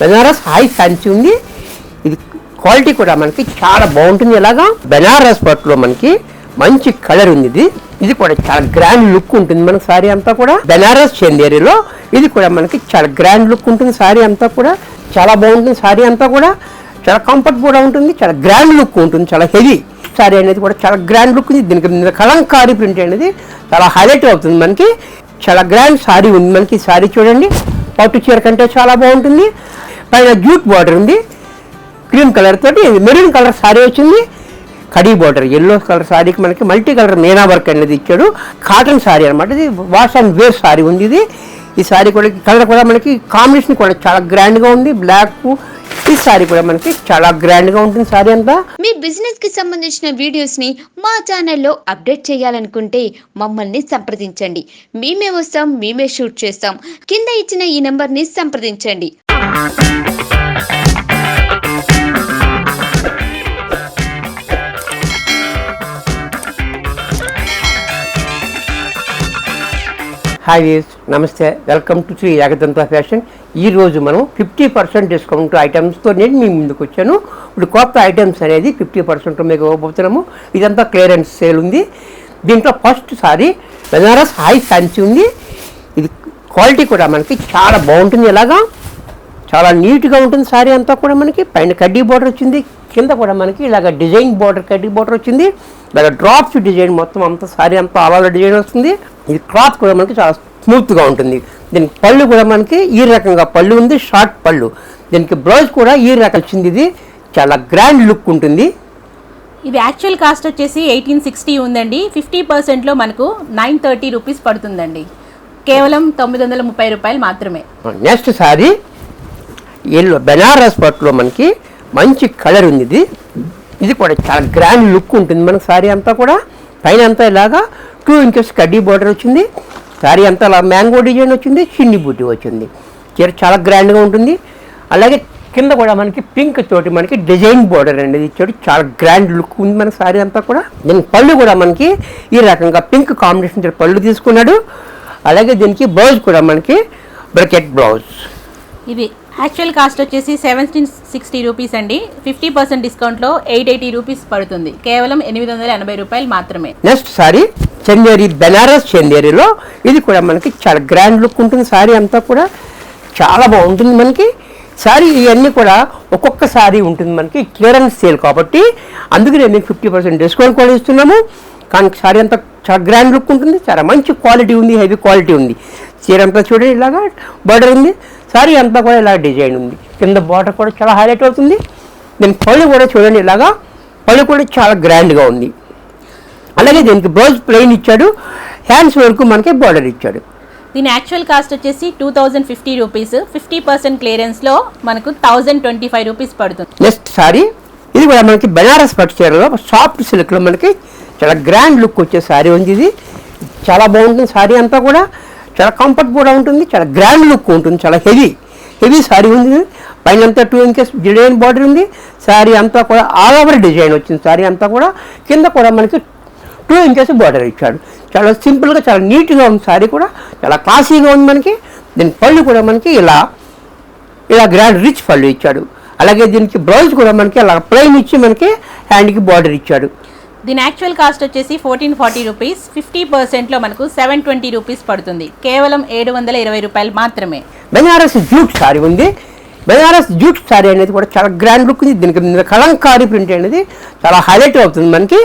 Banaras high fancy ఉంది. ఇది quality కూడా మనకి చాలా బాగుంటుంది ఎలాగా? బెనారస్ పట్టులో మనకి మంచి కలర్ ఉంది ఇది. ఇది కూడా చాలా గ్రాండ్ లుక్ ఉంటుంది మన సారీ అంతా కూడా. బెనారస్ చందేరిలో ఇది కూడా మనకి చాలా గ్రాండ్ లుక్ ఉంటుంది సారీ అంతా కూడా. చాలా బాగుంటుంది సారీ అంతా కూడా. చాలా కంఫర్ట్ కూడా ఉంటుంది. చాలా గ్రాండ్ లుక్ ఉంటుంది. చాలా హెవీ సారీ అనేది కూడా చాలా గ్రాండ్ లుక్ ఉంది. దీనికి మీద కలంకారీ ప్రింట్ అనేది చాలా హైలైట్ అవుతుంది మనకి. చాలా గ్రాండ్ సారీ ఉంది మనకి. సారీ చూడండి. పట్టు చీర కంటే చాలా బాగుంటుంది. పైన జూట్ బార్డర్ ఉంది. క్రీమ్ కలర్ తోటి మెరూన్ కలర్ సారీ వచ్చింది. కడీ బార్డర్ ఎల్లో కలర్ సారీకి మనకి మల్టీ కలర్ మీనా వర్క్ అనేది ఇచ్చాడు. కాటన్ సారీ అనమాట ఇది. వాష్ అండ్ వేర్ సారీ ఉంది ఇది. ఈ సారీ కూడా కలర్ కూడా మనకి కాంబినేషన్ కూడా చాలా గ్రాండ్గా ఉంది. బ్లాక్ ఈ సారీ కూడా మనకి చాలా గ్రాండ్గా ఉంటుంది సారీ అంతా. మీ బిజినెస్కి సంబంధించిన వీడియోస్ని మా ఛానల్లో అప్డేట్ చేయాలనుకుంటే మమ్మల్ని సంప్రదించండి. మేమే వస్తాం మేమే షూట్ చేస్తాం. కింద ఇచ్చిన ఈ నెంబర్ని సంప్రదించండి. హాయ్ వీస్ నమస్తే. Welcome to Shri Ekadanta fashion ఈ రోజు మనం ఫిఫ్టీ పర్సెంట్ డిస్కౌంట్ ఐటమ్స్తో నేను మీ ముందుకు వచ్చాను. ఇప్పుడు కొత్త ఐటమ్స్ అనేది ఫిఫ్టీ పర్సెంట్ మీకు ఇవ్వబోతున్నాము ఇదంతా క్లియరెన్స్ సేల్ ఉంది. దీంట్లో first sari Banaras high fancy ఉంది. ఇది క్వాలిటీ కూడా మనకి చాలా బాగుంటుంది. ఎలాగా? చాలా నీట్గా ఉంటుంది సారీ అంతా కూడా మనకి. పైన కడ్డీ బార్డర్ వచ్చింది. కింద కూడా మనకి ఇలాగ డిజైన్ బార్డర్ కడ్డీ బార్డర్ వచ్చింది. ఇలాగ డ్రాప్స్ డిజైన్ మొత్తం అంతా సారీ అంతా అలాగ డిజైన్ వస్తుంది. ఇది క్లాత్ కూడా మనకి చాలా స్మూత్గా ఉంటుంది. దీనికి పళ్ళు కూడా మనకి ఈ రకంగా పళ్ళు ఉంది షార్ట్ పళ్ళు. దీనికి బ్లౌజ్ కూడా ఈ రకం వచ్చింది ఇది. చాలా గ్రాండ్ లుక్ ఉంటుంది. ఇది యాక్చువల్ కాస్ట్ వచ్చేసి ఎయిటీన్ సిక్స్టీ ఉందండి. ఫిఫ్టీ పర్సెంట్లో మనకు నైన్ థర్టీ రూపీస్ పడుతుందండి. కేవలం తొమ్మిది వందల ముప్పై రూపాయలు మాత్రమే. Next sorry. ఎల్లో బెనారస్ పట్టులో మనకి మంచి కలర్ ఉంది ఇది. ఇది కూడా చాలా గ్రాండ్ లుక్ ఉంటుంది మన సారీ అంతా కూడా. పైన అంతా ఇలాగా టూ ఇంచెస్ కడ్డీ బార్డర్ వచ్చింది. సారీ అంతా అలా మ్యాంగో డిజైన్ వచ్చింది చిన్ని బుట్టి వచ్చింది. చీర చాలా గ్రాండ్గా ఉంటుంది. అలాగే కింద కూడా మనకి పింక్ తోటి మనకి డిజైన్ బోర్డర్ అనేది ఇచ్చాడు. చాలా గ్రాండ్ లుక్ ఉంది మన సారీ అంతా కూడా. దీని పళ్ళు కూడా మనకి ఈ రకంగా పింక్ కాంబినేషన్ పళ్ళు తీసుకున్నాడు. అలాగే దీనికి బ్లౌజ్ కూడా మనకి బ్రకెట్ బ్లౌజ్. ఇది యాక్చువల్ కాస్ట్ వచ్చేసి సెవెంటీన్ సిక్స్టీ రూపీస్ అండి. ఫిఫ్టీ పర్సెంట్ డిస్కౌంట్లో ఎయిట్ ఎయిటీ రూపీస్ పడుతుంది. కేవలం ఎనిమిది వందల ఎనభై రూపాయలు మాత్రమే. నెక్స్ట్ సారీ చందేరి బెనారస్ చందేరిలో ఇది కూడా మనకి చాలా గ్రాండ్ లుక్ ఉంటుంది. సారీ అంతా కూడా చాలా బాగుంటుంది మనకి. సారీ ఇవన్నీ కూడా ఒక్కొక్క సారీ ఉంటుంది మనకి క్లియరెన్స్ సేల్ కాబట్టి. అందుకనే మీకు ఫిఫ్టీ పర్సెంట్ డిస్కౌంట్ కూడా ఇస్తున్నాము. కానీ సారీ అంతా చాలా గ్రాండ్ లుక్ ఉంటుంది. చాలా మంచి క్వాలిటీ ఉంది హెవీ క్వాలిటీ ఉంది. చీర అంతా చూడండి ఇలాగా బర్డర్ ఉంది. సారీ అంతా కూడా ఇలా డిజైన్ ఉంది. కింద బార్డర్ కూడా చాలా హైలైట్ అవుతుంది. దీని పళ్ళు కూడా చూడండి ఇలాగా. పళ్ళు కూడా చాలా గ్రాండ్గా ఉంది. అలాగే దీనికి బ్లౌజ్ ప్లెయిన్ ఇచ్చాడు. హ్యాండ్స్ వరకు మనకి బార్డర్ ఇచ్చాడు. దీని యాక్చువల్ కాస్ట్ వచ్చేసి two thousand fifty rupees fifty percent క్లియరెన్స్లో మనకు థౌజండ్ ట్వంటీ ఫైవ్ రూపీస్ పడుతుంది. నెక్స్ట్ సారీ. ఇది కూడా మనకి బెనారస్ పట్టు చీరలో సాఫ్ట్ సిల్క్లో మనకి చాలా గ్రాండ్ లుక్ వచ్చే సారీ ఉంది ఇది. చాలా బాగుంటుంది సారీ అంతా కూడా. చాలా కంఫర్ట్ కూడా ఉంటుంది చాలా గ్రాండ్ లుక్ ఉంటుంది చాలా హెవీ హెవీ సారీ ఉంది. పైన అంతా టూ ఇంచెస్ డిజైన్ బార్డర్ ఉంది. సారీ అంతా కూడా ఆల్ ఓవర్ డిజైన్ వచ్చింది. సారీ అంతా కూడా కింద కూడా మనకి టూ ఇంచెస్ బార్డర్ ఇచ్చాడు. చాలా సింపుల్గా చాలా నీట్గా ఉంది సారీ కూడా. చాలా క్లాసీగా ఉంది మనకి. దీని పళ్ళు కూడా మనకి ఇలా ఇలా గ్రాండ్ రిచ్ పళ్ళు ఇచ్చాడు. అలాగే దీనికి బ్లౌజ్ కూడా మనకి అలా ప్లెయిన్ ఇచ్చి మనకి హ్యాండ్కి బార్డర్ ఇచ్చాడు. దీని యాక్చువల్ కాస్ట్ వచ్చేసి ఫోర్టీన్ ఫార్టీ రూపీస్ ఫిఫ్టీ పర్సెంట్లో మనకు సెవెన్ ట్వంటీ రూపీస్ పడుతుంది. కేవలం ఏడు వందల ఇరవై రూపాయలు మాత్రమే. బెనారస్ జూట్ సారీ ఉంది. బెనారస్ జూట్ సారీ అనేది కూడా చాలా గ్రాండ్ లుక్ ఉంది. దీనికి మీద కలంకారీ ప్రింట్ అనేది చాలా హైలైట్ అవుతుంది మనకి.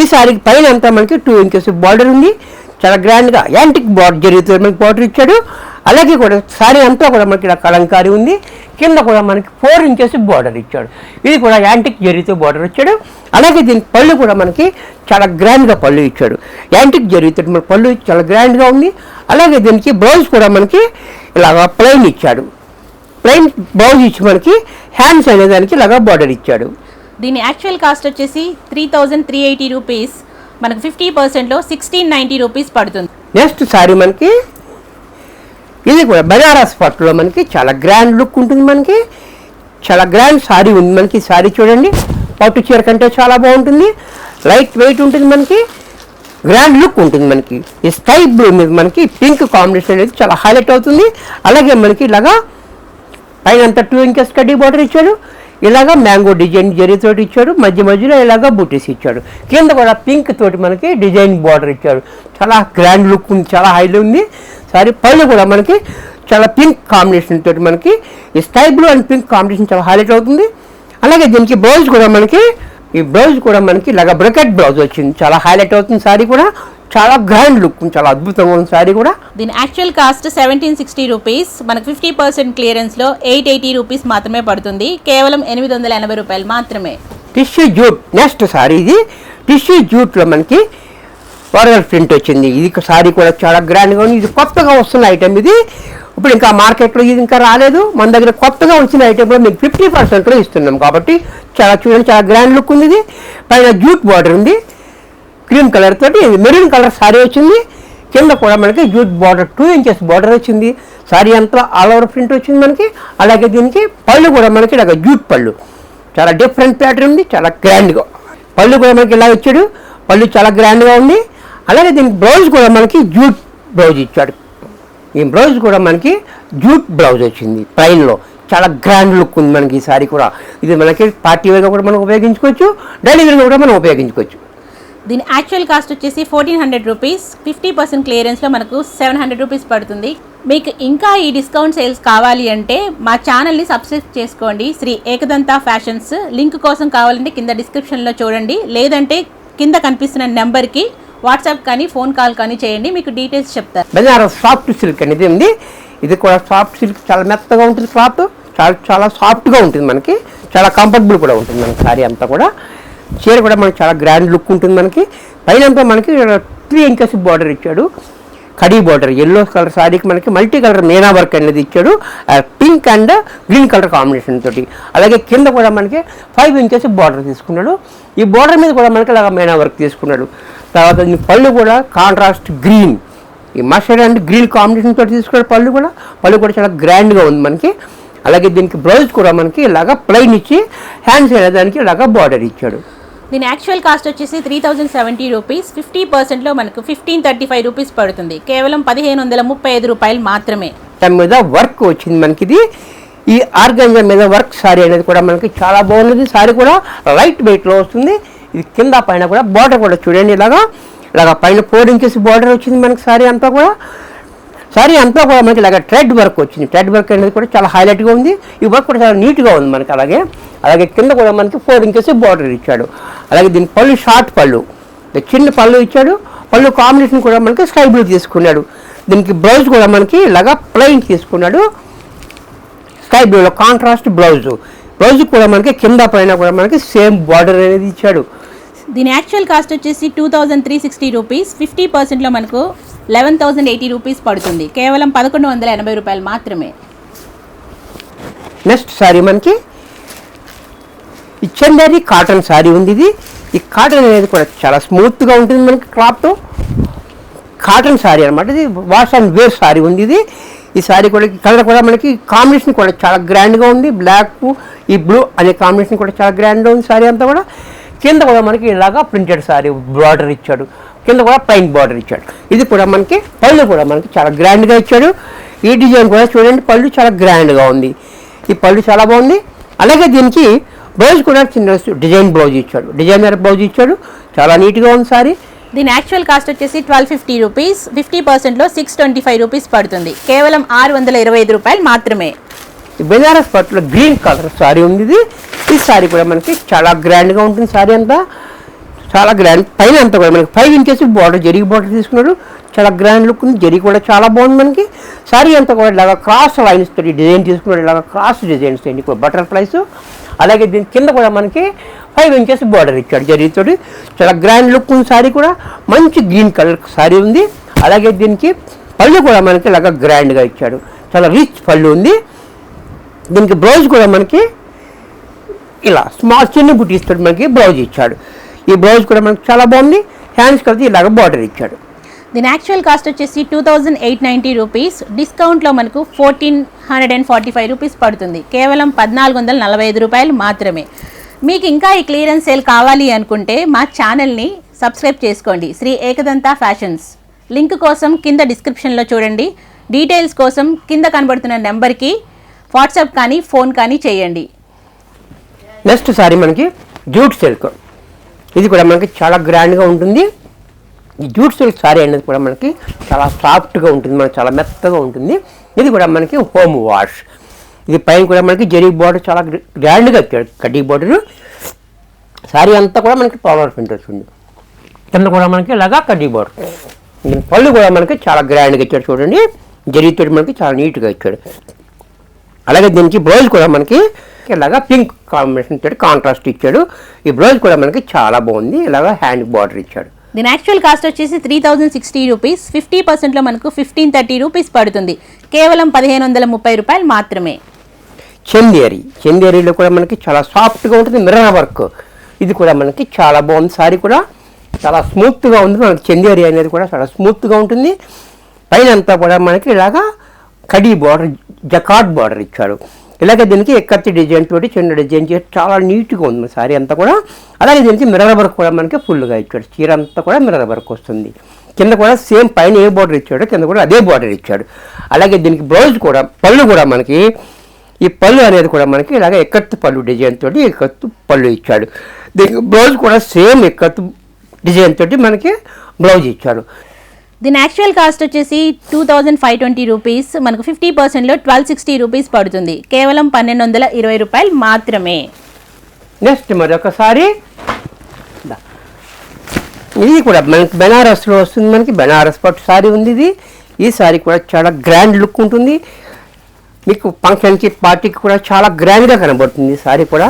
ఈ సారీకి పైన అంతా మనకి టూ ఇంచెస్ బార్డర్ ఉంది. చాలా గ్రాండ్గా యాంటిక్ బార్డర్ జరుగుతుంది. మనకి బార్డర్ ఇచ్చాడు. అలాగే కూడా సారీ అంతా కూడా మనకి ఇలా కలంకారీ ఉంది. కింద కూడా మనకి ఫోర్ ఇంచెస్ బార్డర్ ఇచ్చాడు. ఇది కూడా యాంటిక్ జరీతో బార్డర్ ఇచ్చాడు. అలాగే దీని పళ్ళు కూడా మనకి చాలా గ్రాండ్గా పళ్ళు ఇచ్చాడు. యాంటిక్ జరీతో మన పళ్ళు చాలా గ్రాండ్గా ఉంది. అలాగే దీనికి బ్లౌజ్ కూడా మనకి ఇలాగ ప్లెయిన్ ఇచ్చాడు. ప్లెయిన్ బ్లౌజ్ ఇచ్చి మనకి హ్యాండ్స్ అనే దానికి ఇలాగా బార్డర్ ఇచ్చాడు. దీని యాక్చువల్ కాస్ట్ వచ్చేసి three thousand three eighty rupees. మనకు ఫిఫ్టీ పర్సెంట్లో సిక్స్టీన్ నైంటీ రూపీస్ పడుతుంది. నెక్స్ట్ సారీ మనకి ఇది కూడా బనారస్ పట్టులో మనకి చాలా గ్రాండ్ లుక్ ఉంటుంది మనకి. చాలా గ్రాండ్ శారీ ఉంది మనకి. శారీ చూడండి. పట్టు చీర కంటే చాలా బాగుంటుంది. లైట్ వెయిట్ ఉంటుంది మనకి. గ్రాండ్ లుక్ ఉంటుంది మనకి. ఈ స్కై బ్లూ మీద మనకి పింక్ కాంబినేషన్ అనేది చాలా హైలైట్ అవుతుంది. అలాగే మనకి ఇలాగా పైన అంతా టూ ఇంచెస్ కడ్డీ బార్డర్ ఇచ్చాడు. ఇలాగా మ్యాంగో డిజైన్ తోటి ఇచ్చాడు. మధ్య మధ్యలో ఇలాగా బూటీస్ ఇచ్చాడు. కింద కూడా పింక్ తోటి మనకి డిజైన్ బార్డర్ ఇచ్చాడు. చాలా గ్రాండ్ లుక్ ఉంది. చాలా హైలో ఉంది. సారీ పళ్ళు కూడా మనకి చాలా పింక్ కాంబినేషన్ తోటి మనకి ఈ sky blue and pink combination చాలా హైలైట్ అవుతుంది. అలాగే దీనికి బ్లౌజ్ కూడా మనకి ఈ బ్లౌజ్ కూడా మనకి ఇలాగ బ్రకెట్ బ్లౌజ్ వచ్చింది. చాలా హైలైట్ అవుతుంది సారీ కూడా. చాలా గ్రాండ్ లుక్ చాలా అద్భుతంగా ఉంది సారీ కూడా. దీని actual cost seventeen sixty rupees మనకు ఫిఫ్టీ పర్సెంట్ క్లియరెన్స్లో ఎయిట్ ఎయిటీ రూపీస్ మాత్రమే పడుతుంది. కేవలం ఎనిమిది వందల ఎనభై రూపాయలు మాత్రమే. టిష్యూ జూట్ నెక్స్ట్ సారీ ఇది. టిష్యూ జూట్లో మనకి వరదల్ ప్రింట్ వచ్చింది. ఇది సారీ కూడా చాలా గ్రాండ్గా ఉంది. ఇది కొత్తగా వస్తున్న ఐటమ్ ఇది. ఇప్పుడు ఇంకా మార్కెట్లో ఇది ఇంకా రాలేదు. మన దగ్గర కొత్తగా వచ్చిన ఐటమ్ కూడా మీకు ఫిఫ్టీ పర్సెంట్లో ఇస్తున్నాం కాబట్టి చాలా చూడండి చాలా గ్రాండ్ లుక్ ఉంది ఇది. పైన జూట్ బార్డర్ ఉంది. క్రీమ్ కలర్ తోటి మెరూన్ కలర్ సారీ వచ్చింది. కింద కూడా మనకి jute border two inches border వచ్చింది. సారీ అంతా ఆల్ ఓవర్ ప్రింట్ వచ్చింది మనకి. అలాగే దీనికి పళ్ళు కూడా మనకి ఇలాగ జూట్ పళ్ళు. చాలా డిఫరెంట్ ప్యాటర్న్ ఉంది చాలా గ్రాండ్గా పళ్ళు కూడా మనకి ఇలా ఇచ్చాడు పళ్ళు చాలా గ్రాండ్గా ఉంది. అలాగే దీనికి బ్లౌజ్ కూడా మనకి జూట్ బ్లౌజ్ ఇచ్చాడు. ఈ బ్లౌజ్ కూడా మనకి జూట్ బ్లౌజ్ వచ్చింది ప్లైన్లో చాలా గ్రాండ్ లుక్ ఉంది మనకి ఈ సారీ కూడా. ఇది మనకి పార్టీ వేగా కూడా మనం ఉపయోగించుకోవచ్చు డైలీ కూడా మనం ఉపయోగించుకోవచ్చు. దీని యాక్చువల్ కాస్ట్ వచ్చేసి fourteen hundred rupees fifty percent క్లియరెన్స్లో మనకు సెవెన్ హండ్రెడ్ రూపీస్ పడుతుంది. మీకు ఇంకా ఈ డిస్కౌంట్ సేల్స్ కావాలి అంటే మా ఛానల్ని సబ్స్క్రైబ్ చేసుకోండి. శ్రీ ఏకదంత ఫ్యాషన్స్ లింక్ కోసం కావాలంటే కింద డిస్క్రిప్షన్లో చూడండి. లేదంటే కింద కనిపిస్తున్న నెంబర్కి వాట్సాప్ కానీ ఫోన్ కాల్ కానీ చేయండి మీకు డీటెయిల్స్ చెప్తారు. బెనారస్ సాఫ్ట్ సిల్క్ అనేది ఉంది. ఇది కూడా సాఫ్ట్ సిల్క్ చాలా మెత్తగా ఉంటుంది క్లాత్. చాలా చాలా సాఫ్ట్గా ఉంటుంది మనకి. చాలా కంఫర్టబుల్ కూడా ఉంటుంది మనకి సారీ అంతా కూడా. చీర కూడా మనకి చాలా గ్రాండ్ లుక్ ఉంటుంది మనకి. పైన అంతా మనకి త్రీ ఇంచెస్ బార్డర్ ఇచ్చాడు. కడీ బార్డర్ ఎల్లో కలర్ సారీకి మనకి మల్టీ కలర్ మేనా వర్క్ అనేది ఇచ్చాడు. Pink and green colour combination తోటి. అలాగే కింద కూడా మనకి ఫైవ్ ఇంచెస్ బార్డర్ తీసుకున్నాడు. ఈ బార్డర్ మీద కూడా మనకి అలాగ మేనా వర్క్ తీసుకున్నాడు. తర్వాత పళ్ళు కూడా కాంట్రాస్ట్ గ్రీన్ ఈ మస్టర్డ్ అండ్ గ్రీన్ కాంబినేషన్ తోటి తీసుకున్నాడు పళ్ళు కూడా పళ్ళు కూడా చాలా గ్రాండ్గా ఉంది మనకి. అలాగే దీనికి బ్లౌజ్ కూడా మనకి ఇలాగా ప్లెయిన్ ఇచ్చి హ్యాండ్స్ దానికి ఇలాగా బార్డర్ ఇచ్చాడు. దీని యాక్చువల్ కాస్ట్ వచ్చేసి three thousand seventy rupees fifty పర్సెంట్లో మనకు ఫిఫ్టీన్ థర్టీ ఫైవ్ రూపీస్ పడుతుంది. కేవలం పదిహేను వందల ముప్పై ఐదు రూపాయలు మాత్రమే. దాని మీద వర్క్ వచ్చింది మనకి ఇది. ఈ ఆర్గంజా మీద వర్క్ సారీ అనేది కూడా మనకి చాలా బాగున్నది సారీ కూడా లైట్ వెయిట్లో వస్తుంది. ఇది కింద పైన కూడా బార్డర్ కూడా చూడండి ఇలాగా. ఇలాగా పైన ఫోర్ ఇంచెస్ బార్డర్ వచ్చింది మనకి సారీ అంతా కూడా. సారీ అంతా కూడా మనకి ఇలాగ ట్రెడ్ వర్క్ వచ్చింది. ట్రెడ్ వర్క్ అనేది కూడా చాలా హైలైట్గా ఉంది. ఈ వర్క్ కూడా చాలా నీట్గా ఉంది మనకి అలాగే. అలాగే కింద కూడా మనకి ఫోర్ ఇంచెస్ బార్డర్ ఇచ్చాడు. అలాగే దీని పళ్ళు షార్ట్ పళ్ళు. చిన్న పళ్ళు ఇచ్చాడు. పళ్ళు కాంబినేషన్ కూడా మనకి స్కై బ్లూ తీసుకున్నాడు. దీనికి బ్లౌజ్ కూడా మనకి ఇలాగా ప్లెయిన్ తీసుకున్నాడు. స్కై బ్లూలో కాంట్రాస్ట్ బ్లౌజ్ బ్లౌజ్ కూడా మనకి కింద పైన కూడా మనకి సేమ్ బార్డర్ అనేది ఇచ్చాడు. దీని యాక్చువల్ కాస్ట్ వచ్చేసి two thousand three sixty rupees fifty పర్సెంట్లో మనకు లెవెన్ థౌసండ్ ఎయిటీ రూపీస్ పడుతుంది. కేవలం పదకొండు వందల ఎనభై రూపాయలు మాత్రమే. నెక్స్ట్ సారీ మనకి. ఈ కాటన్ సారీ ఉంది ఇది. ఈ కాటన్ అనేది కూడా చాలా స్మూత్గా ఉంటుంది మనకి క్లాత్తో కాటన్ సారీ అనమాట ఇది. వాష్ అండ్ వేర్ సారీ ఉంది ఇది. ఈ సారీ కూడా కలర్ కూడా మనకి కాంబినేషన్ కూడా చాలా గ్రాండ్గా ఉంది. బ్లాక్ ఈ బ్లూ అనే కాంబినేషన్ కూడా చాలా గ్రాండ్గా ఉంది సారీ అంతా కూడా. కింద కూడా మనకి ఇలాగా ప్రింటెడ్ శారీ బార్డర్ ఇచ్చాడు. కింద కూడా ప్లెయిన్ బార్డర్ ఇచ్చాడు. ఇది కూడా మనకి పళ్ళు కూడా మనకి చాలా గ్రాండ్గా ఇచ్చాడు. ఈ డిజైన్ కూడా చూడండి పళ్ళు చాలా గ్రాండ్గా ఉంది. ఈ పళ్ళు చాలా బాగుంది. అలాగే దీనికి బ్లౌజ్ కూడా చిన్న డిజైన్ బ్లౌజ్ ఇచ్చాడు. డిజైనర్ బ్లౌజ్ ఇచ్చాడు. చాలా నీట్గా ఉంది సారీ దీని యాక్చువల్ కాస్ట్ వచ్చేసి ట్వెల్వ్ ఫిఫ్టీ రూపీస్ ఫిఫ్టీ పర్సెంట్లో సిక్స్ ట్వంటీ ఫైవ్ రూపీస్ పడుతుంది. కేవలం ఆరు వందల ఇరవై ఐదు రూపాయలు మాత్రమే. బెనారస్ పట్టులో గ్రీన్ కలర్ శారీ ఉంది ఇది ఈ శారీ కూడా మనకి చాలా గ్రాండ్గా ఉంటుంది సారీ అంతా. చాలా గ్రాండ్ పైన అంతా కూడా మనకి ఫైవ్ ఇంచెస్ బార్డర్ జరిగి బార్డర్ తీసుకున్నాడు. చాలా గ్రాండ్ లుక్ ఉంది. జరిగి కూడా చాలా బాగుంది మనకి. శారీ అంతా కూడా ఇలాగ క్రాస్ లైన్స్ తోటి డిజైన్ తీసుకున్నాడు. ఇలాగ క్రాస్ డిజైన్స్ అండి బటర్ఫ్లైస్ అలాగే దీని కింద కూడా మనకి ఫైవ్ ఇంచెస్ బార్డర్ ఇచ్చాడు జరీతోటి చాలా గ్రాండ్ లుక్ ఉంది సారీ కూడా. మంచి గ్రీన్ కలర్ శారీ ఉంది. అలాగే దీనికి పళ్ళు కూడా మనకి ఇలాగ గ్రాండ్గా ఇచ్చాడు. చాలా రిచ్ పళ్ళు ఉంది. దీనికి బ్లౌజ్ కూడా మనకి ఇలా స్మాల్ చిన్న బుటీస్ తోటి మనకి బ్లౌజ్ ఇచ్చాడు. ఈ బ్లౌజ్ కూడా మనకి చాలా బాగుంది. హ్యాండ్స్ కలిసి ఇలాగ బార్డర్ ఇచ్చాడు. దీని యాక్చువల్ కాస్ట్ వచ్చేసి two thousand eight ninety rupees డిస్కౌంట్లో మనకు fourteen hundred and forty five rupees పడుతుంది. కేవలం పద్నాలుగు వందల నలభై ఐదు రూపాయలు మాత్రమే. మీకు ఇంకా ఈ క్లియరెన్స్ సేల్ కావాలి అనుకుంటే మా ఛానల్ని సబ్స్క్రైబ్ చేసుకోండి. శ్రీ ఏకదంత ఫ్యాషన్స్ లింక్ కోసం కింద డిస్క్రిప్షన్లో చూడండి. డీటెయిల్స్ కోసం కింద కనబడుతున్న నెంబర్కి వాట్సాప్ కానీ ఫోన్ కానీ చేయండి. నెక్స్ట్ సారీ మనకి జూట్ సిల్క్. ఇది కూడా మనకి చాలా గ్రాండ్గా ఉంటుంది. ఈ జూట్ సిల్క్ సారీ అనేది కూడా మనకి చాలా సాఫ్ట్గా ఉంటుంది. మనకి చాలా మెత్తగా ఉంటుంది. ఇది కూడా మనకి హోమ్ వాష్. ఇది పైన కూడా మనకి జరీ బార్డర్ చాలా గ్రాండ్గా ఇచ్చాడు కడ్డీ బార్డర్. సారీ అంతా కూడా మనకి పవర్ ప్రింట్ వస్తుంది కింద కూడా మనకి ఇలాగా కడ్డీ బార్డర్. పళ్ళు కూడా మనకి చాలా గ్రాండ్గా ఇచ్చాడు చూడండి. జరీతో మనకి చాలా నీట్గా ఇచ్చాడు అలాగే దీనికి బ్లౌజ్ కూడా మనకి ఇలాగా పింక్ కాంబినేషన్ ఇచ్చాడు కాంట్రాస్ట్ ఇచ్చాడు. ఈ బ్లౌజ్ కూడా మనకి చాలా బాగుంది. ఇలాగా హ్యాండ్ బార్డర్ ఇచ్చాడు. దీని యాక్చువల్ కాస్ట్ వచ్చేసి three thousand sixty rupees fifty పర్సెంట్లో మనకు ఫిఫ్టీన్ థర్టీ రూపీస్ పడుతుంది. కేవలం పదిహేను వందల ముప్పై రూపాయలు మాత్రమే. చందేరి. చందేరిలో కూడా మనకి చాలా సాఫ్ట్గా ఉంటుంది. మిర్రర్ వర్క్ ఇది కూడా మనకి చాలా బాగుంది. సారీ కూడా చాలా స్మూత్గా ఉంది. మనకి చందేరి అనేది కూడా చాలా స్మూత్గా ఉంటుంది. పైన అంతా కూడా మనకి ఇలాగా కడీ బార్డర్ జకాట్ బార్డర్ ఇచ్చాడు. ఇలాగే దీనికి ఎక్కత్తి డిజైన్ తోటి చిన్న డిజైన్ చేసి చాలా నీట్గా ఉంది సారీ అంతా కూడా. అలాగే దీనికి మిర్రర్ వర్క్ కూడా మనకి ఫుల్గా ఇచ్చాడు. చీర అంతా కూడా మిర్రర్ వర్క్ వస్తుంది. కింద కూడా సేమ్ పైన ఏ బార్డర్ ఇచ్చాడో కింద కూడా అదే బార్డర్ ఇచ్చాడు. అలాగే దీనికి బ్లౌజ్ కూడా పళ్ళు కూడా మనకి ఈ పళ్ళు అనేది కూడా మనకి ఇలాగ ఎక్కత్తు పళ్ళు డిజైన్ తోటి ఎక్కత్తు పళ్ళు ఇచ్చాడు. దీనికి బ్లౌజ్ కూడా సేమ్ ఎక్కత్తు డిజైన్ తోటి మనకి బ్లౌజ్ ఇచ్చాడు. దీని యాక్చువల్ కాస్ట్ వచ్చేసి two thousand five twenty rupees మనకు ఫిఫ్టీ పర్సెంట్లో ట్వెల్వ్ సిక్స్టీ రూపీస్ పడుతుంది. కేవలం పన్నెండు వందల ఇరవై రూపాయలు మాత్రమే. నెక్స్ట్ మరొకసారి. దా. ఇది కూడా మనకి బెనారస్లో వస్తుంది. మనకి బెనారస్ పట్టు సారీ ఉంది ఇది. ఈ సారీ కూడా చాలా గ్రాండ్ లుక్ ఉంటుంది. మీకు ఫంక్షన్కి పార్టీకి కూడా చాలా గ్రాండ్గా కనబడుతుంది ఈ సారీ కూడా.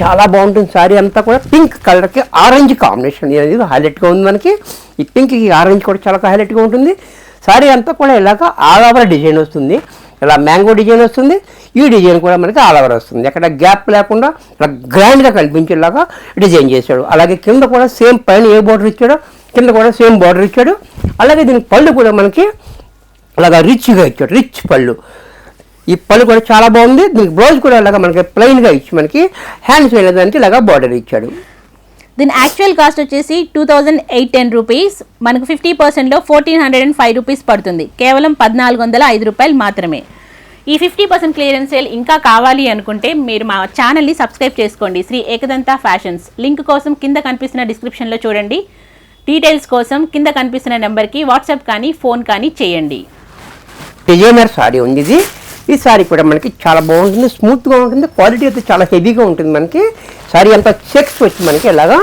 చాలా బాగుంటుంది సారీ అంతా కూడా. పింక్ కలర్కి ఆరెంజ్ కాంబినేషన్ అనేది హైలైట్గా ఉంది మనకి. ఈ పింక్కి ఆరెంజ్ కూడా చాలా హైలైట్గా ఉంటుంది. సారీ అంతా కూడా ఇలాగ ఆల్ ఓవర్ డిజైన్ వస్తుంది. ఇలా మ్యాంగో డిజైన్ వస్తుంది. ఈ డిజైన్ కూడా మనకి ఆల్ ఓవర్ వస్తుంది. ఎక్కడ గ్యాప్ లేకుండా ఇలా గ్రాండ్గా కనిపించేలాగా డిజైన్ చేశాడు. అలాగే కింద కూడా సేమ్ పైన ఏ బార్డర్ ఇచ్చాడో కింద కూడా సేమ్ బార్డర్ ఇచ్చాడు. అలాగే దీనికి పళ్ళు కూడా మనకి అలాగా రిచ్గా ఇచ్చాడు. రిచ్ పళ్ళు. ఈ పళ్ళు కూడా చాలా బాగుంది. దీనికి బ్లౌజ్ కూడా ఇలాగా మనకి ప్లెయిన్గా ఇచ్చి మనకి హ్యాండ్స్ వెళ్ళేదానికి ఇలాగా బార్డర్ ఇచ్చాడు. దీని యాక్చువల్ కాస్ట్ వచ్చేసి two thousand eight ten rupees మనకు ఫిఫ్టీ పర్సెంట్లో fourteen hundred and five rupees పడుతుంది. కేవలం పద్నాలుగు వందల ఐదు రూపాయలు మాత్రమే. ఈ ఫిఫ్టీ పర్సెంట్ క్లియరెన్స్ సేల్ ఇంకా కావాలి అనుకుంటే మీరు మా ఛానల్ని సబ్స్క్రైబ్ చేసుకోండి. శ్రీ ఏకదంత ఫ్యాషన్స్ లింక్ కోసం కింద కనిపిస్తున్న డిస్క్రిప్షన్లో చూడండి. డీటెయిల్స్ కోసం కింద కనిపిస్తున్న నెంబర్కి వాట్సాప్ కానీ ఫోన్ కానీ చేయండి. సారీ ఉంది ఈ శారీ కూడా మనకి చాలా బాగుంటుంది స్మూత్గా ఉంటుంది క్వాలిటీ అయితే చాలా హెవీగా ఉంటుంది మనకి. శారీ అంతా చెక్స్ వచ్చి మనకి ఇలాగా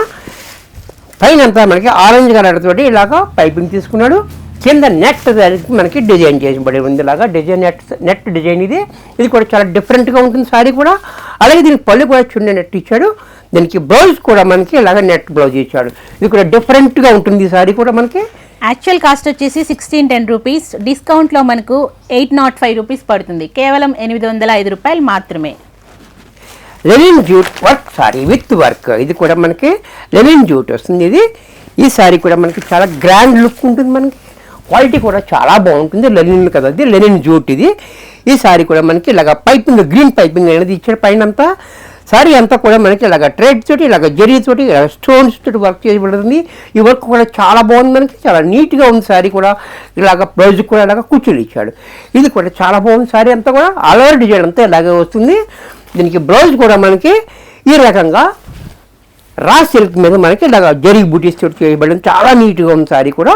పైన అంతా మనకి ఆరెంజ్ కలర్ తోటి ఇలాగా పైపింగ్ తీసుకున్నాడు. కింద నెట్ మనకి డిజైన్ చేయబడి ఉంది ఇలాగా. డిజైన్ నెట్ నెట్ డిజైన్ ఇది. ఇది కూడా చాలా డిఫరెంట్గా ఉంటుంది సారీ కూడా. అలాగే దీనికి పళ్ళు కూడా చుండే నెట్ ఇచ్చాడు. దీనికి బ్లౌజ్ కూడా మనకి ఇలాగ నెట్ బ్లౌజ్ ఇచ్చాడు. ఇది కూడా డిఫరెంట్గా ఉంటుంది ఈ శారీ కూడా మనకి. యాక్చువల్ కాస్ట్ వచ్చేసి సిక్స్టీన్ టెన్ రూపీస్ డిస్కౌంట్లో మనకు ఎయిట్ నాట్ ఫైవ్ రూపీస్ పడుతుంది. కేవలం ఎనిమిది వందల ఐదు రూపాయలు మాత్రమే. Linen jute work sari with work ఇది కూడా మనకి లెనిన్ జూట్ వస్తుంది. ఇది ఈ సారీ కూడా మనకి చాలా గ్రాండ్ లుక్ ఉంటుంది మనకి. క్వాలిటీ కూడా చాలా బాగుంటుంది. లెనిన్ కదా అది లెనిన్ జూట్ ఇది. ఈ సారీ కూడా మనకి ఇలాగ పైపింగ్ గ్రీన్ పైపింగ్ అనేది ఇచ్చారు పైన అంతా సారీ అంతా కూడా మనకి ఇలాగ ట్రేడ్ తోటి ఇలాగ జరీ తోటి స్టోన్స్ తోటి వర్క్ చేయబడుతుంది ఈ వర్క్ కూడా చాలా బాగుంది మనకి చాలా నీట్గా ఉంది సారీ కూడా. ఇలాగ బ్లౌజ్ కూడా ఇలాగ కూర్చొని ఇచ్చాడు. ఇది కూడా చాలా బాగుంది సారీ అంతా కూడా. ఆల్ ఓవర్ డిజైన్ అంతా ఇలాగే వస్తుంది. దీనికి బ్లౌజ్ కూడా మనకి ఈ రకంగా రా సిల్క్ మీద మనకి ఇలాగ జరీ బూటీస్ తోటి చేయబడింది. చాలా నీట్గా ఉంది సారీ కూడా.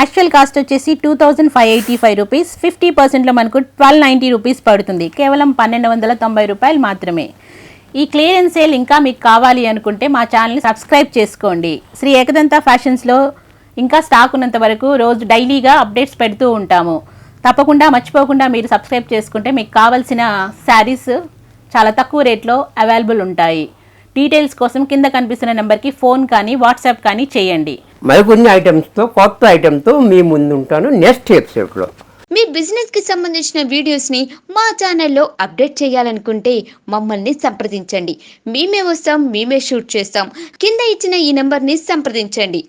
యాక్చువల్ కాస్ట్ వచ్చేసి two thousand five eighty five rupees fifty పర్సెంట్లో మనకు ట్వెల్వ్ నైంటీ రూపీస్ పడుతుంది. కేవలం పన్నెండు వందల తొంభై రూపాయలు మాత్రమే. ఈ క్లియరెన్స్ సేల్ ఇంకా మీకు కావాలి అనుకుంటే మా ఛానల్ని సబ్స్క్రైబ్ చేసుకోండి. శ్రీ ఏకదంత ఫ్యాషన్స్లో ఇంకా స్టాక్ ఉన్నంత వరకు రోజు డైలీగా అప్డేట్స్ పెడుతూ ఉంటాము. తప్పకుండా మర్చిపోకుండా మీరు సబ్స్క్రైబ్ చేసుకుంటే మీకు కావాల్సిన శారీస్ చాలా తక్కువ రేట్లో అవైలబుల్ ఉంటాయి. డీటెయిల్స్ కోసం కింద కనిపిస్తున్న నెంబర్కి ఫోన్ కానీ వాట్సాప్ కానీ చేయండి. మరికొన్ని ఐటమ్స్తో కొత్త ఐటమ్తో మీ ముందు ఉంటాను నెక్స్ట్ ఎపిసోడ్లో. మీ బిజినెస్కి సంబంధించిన వీడియోస్ని మా ఛానల్లో అప్డేట్ చేయాలనుకుంటే మమ్మల్ని సంప్రదించండి. మేమే వస్తాం మేమే షూట్ చేస్తాం. కింద ఇచ్చిన ఈ నెంబర్ని సంప్రదించండి.